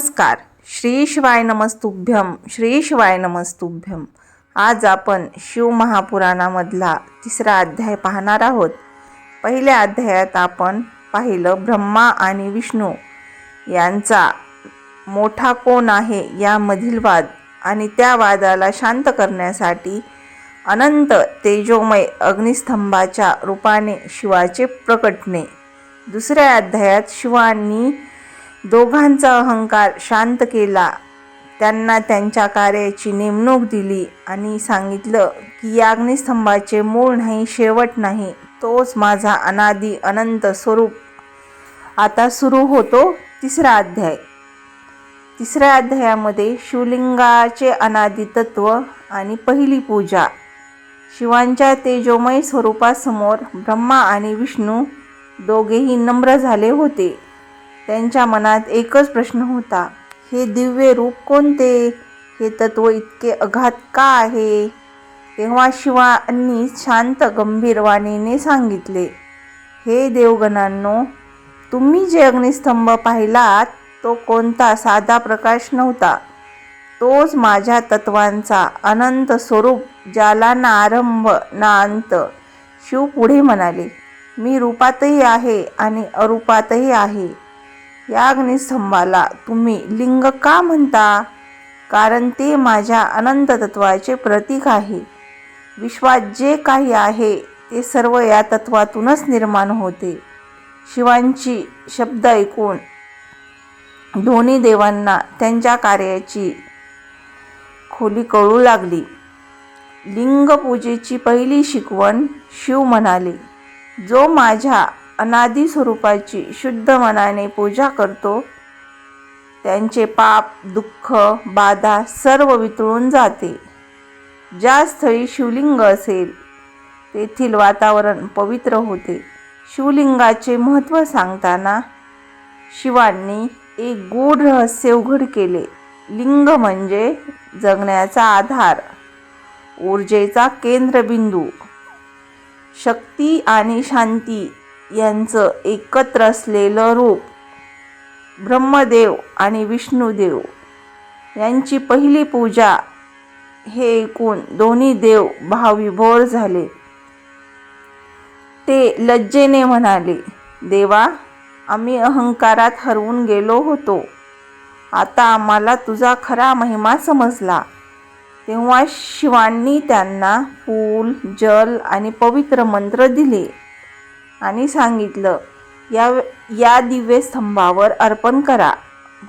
नमस्कार. श्री शिवाय नमस्तुभ्यम श्री शिवाय नमस्तुभ्यम आज आपण शिव महापुराणामधला तिसरा अध्याय पाहणार आहोत. पहिल्या अध्यायात आपण पाहिलं ब्रह्मा आणि विष्णू यांचा मोठा कोण आहे यामधील वाद आणि त्या वादाला शांत करण्यासाठी अनंत तेजोमय अग्निस्तंभाच्या रूपाने शिवाचे प्रकटणे. दुसऱ्या अध्यायात शिवांनी दोघांचा अहंकार शांत केला. त्यांना त्यांच्या कार्याची नेमणूक दिली आणि सांगितलं की या अग्निस्तंभाचे मूळ नाही शेवट नाही. तोच माझा अनादी अनंत स्वरूप. आता सुरू होतो तिसरा अध्याय. तिसऱ्या अध्यायामध्ये शिवलिंगाचे अनादी तत्व आणि पहिली पूजा. शिवांच्या तेजोमय स्वरूपासमोर ब्रह्मा आणि विष्णू दोघेही नम्र झाले होते. त्यांच्या मनात एकच प्रश्न होता हे दिव्य रूप कोणते? हे तत्व इतके अघात का आहे? तेव्हा शिवांनी शांत गंभीर वाणीने सांगितले हे देवगणांनो तुम्ही जे अग्निस्तंभ पाहिलात तो कोणता साधा प्रकाश नव्हता. तोच माझ्या तत्वांचा अनंत स्वरूप ज्याला ना आरंभ ना अंत शिव पुढे म्हणाले मी रूपातही आहे आणि अरूपातही आहे. या अग्निस्तंभाला तुम्ही लिंग का म्हणता? कारण ते माझ्या अनंत तत्वाचे प्रतीक आहे. विश्वात जे काही आहे ते सर्व या तत्वातूनच निर्माण होते. शिवांची शब्द ऐकून दोन्ही देवांना त्यांच्या कार्याची खोली कळू लागली. लिंगपूजेची पहिली शिकवण शिव म्हणाले जो माझ्या अनादी स्वरूपाची शुद्ध मनाने पूजा करतो. त्यांचे पाप दुःख बाधा सर्व वितळून जाते. ज्या स्थळी शिवलिंग असेल तेथील वातावरण पवित्र होते. शिवलिंगाचे महत्त्व सांगताना शिवांनी एक गूढ रहस्य उघड केले. लिंग म्हणजे जगण्याचा आधार ऊर्जेचा केंद्रबिंदू. शक्ती आणि शांती यांचं एकत्र असलेलं रूप ब्रह्मदेव आणि विष्णुदेव. यांची पहिली पूजा हे ऐकून दोन्ही देव भाविभोर झाले. ते लज्जेने म्हणाले देवा आम्ही अहंकारात हरवून गेलो होतो. आता आम्हाला तुझा खरा महिमा समजला. तेव्हा शिवांनी त्यांना फूल जल आणि पवित्र मंत्र दिले. आणि सांगितलं या या दिव्यस्तंभावर अर्पण करा.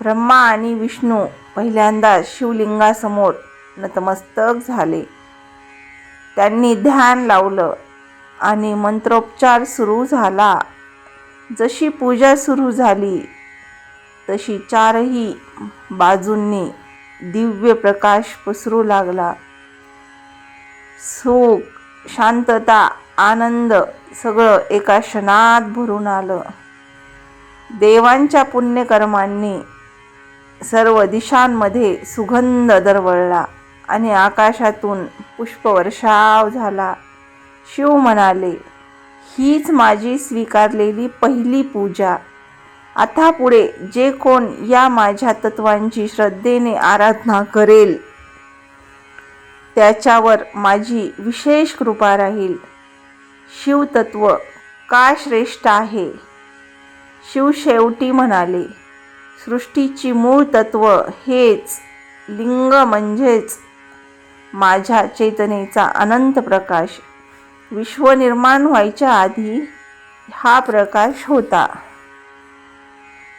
ब्रह्मा आणि विष्णू पहिल्यांदा शिवलिंगासमोर नतमस्तक झाले. त्यांनी ध्यान लावलं आणि मंत्रोपचार सुरू झाला. जशी पूजा सुरू झाली तशी चारही बाजूंनी दिव्य प्रकाश पसरू लागला. सुख शांतता आनंद सगळं एका क्षणात भरून आलं. देवांच्या पुण्यकर्मांनी सर्व दिशांमध्ये सुगंध दरवळला आणि आकाशातून पुष्पवर्षाव झाला. शिव म्हणाले हीच माझी स्वीकारलेली पहिली पूजा. आता पुढे जे कोण या माझ्या तत्वांची श्रद्धेने आराधना करेल त्याच्यावर माझी विशेष कृपा राहील. शिवतत्व का श्रेष्ठ आहे? शिव शेवटी म्हणाले सृष्टीची मूळ तत्व हेच लिंग म्हणजेच माझ्या चेतनेचा अनंत प्रकाश. विश्व निर्माण व्हायच्या आधी हा प्रकाश होता.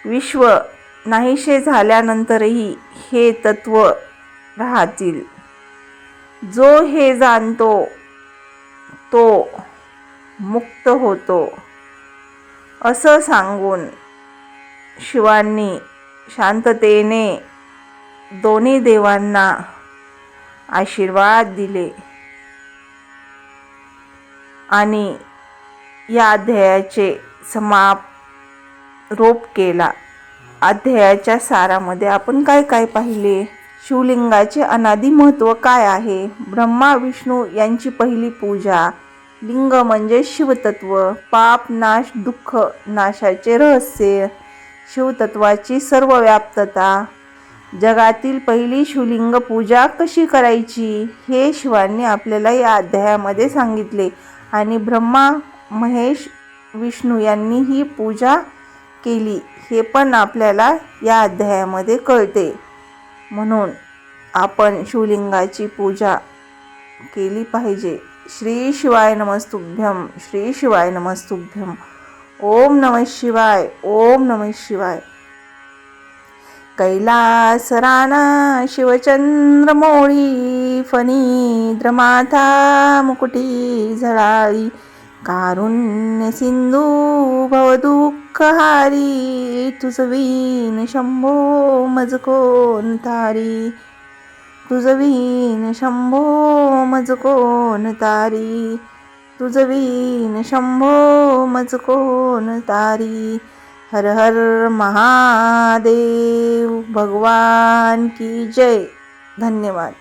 विश्व नाहीसे झाल्यानंतरही हे तत्व राहतील. जो हे जाणतो तो मुक्त होतो. असं सांगून शिवांनी शांततेने दोन्ही देवांना आशीर्वाद दिले. आणि या अध्यायाचे समाप रोप केला. अध्यायाच्या सारामध्ये आपण काय काय पाहिले? शिवलिंगाचे अनादी महत्त्व काय आहे? ब्रह्मा विष्णू यांची पहिली पूजा लिंग म्हणजे शिवतत्व पाप नाश दुःख नाशाचे रहस्य. शिवतत्वाची सर्व व्याप्तता जगातील पहिली शिवलिंग पूजा कशी करायची हे शिवांनी आपल्याला या अध्यायामध्ये सांगितले. आणि ब्रह्मा महेश विष्णू यांनी ही पूजा केली हे पण आपल्याला या अध्यायामध्ये कळते. म्हणून आपण शिवलिंगाची पूजा केली पाहिजे. श्री शिवाय नमस्तुभ्यम श्री शिवाय नमस्तुभ्यम ओम नमः शिवाय ओम नमः शिवाय। कैलास राणा शिवचंद्र मोळी फणीद्रमाथा मुकुटी झळाळी कारुण्य सिंधू भवदुःखहारी तुझवीन शंभो मज कोण तारी शंभो मज कोण तारी? तुझवीन शंभो मज कोण तारी? हर हर महादेव भगवान की जय. धन्यवाद.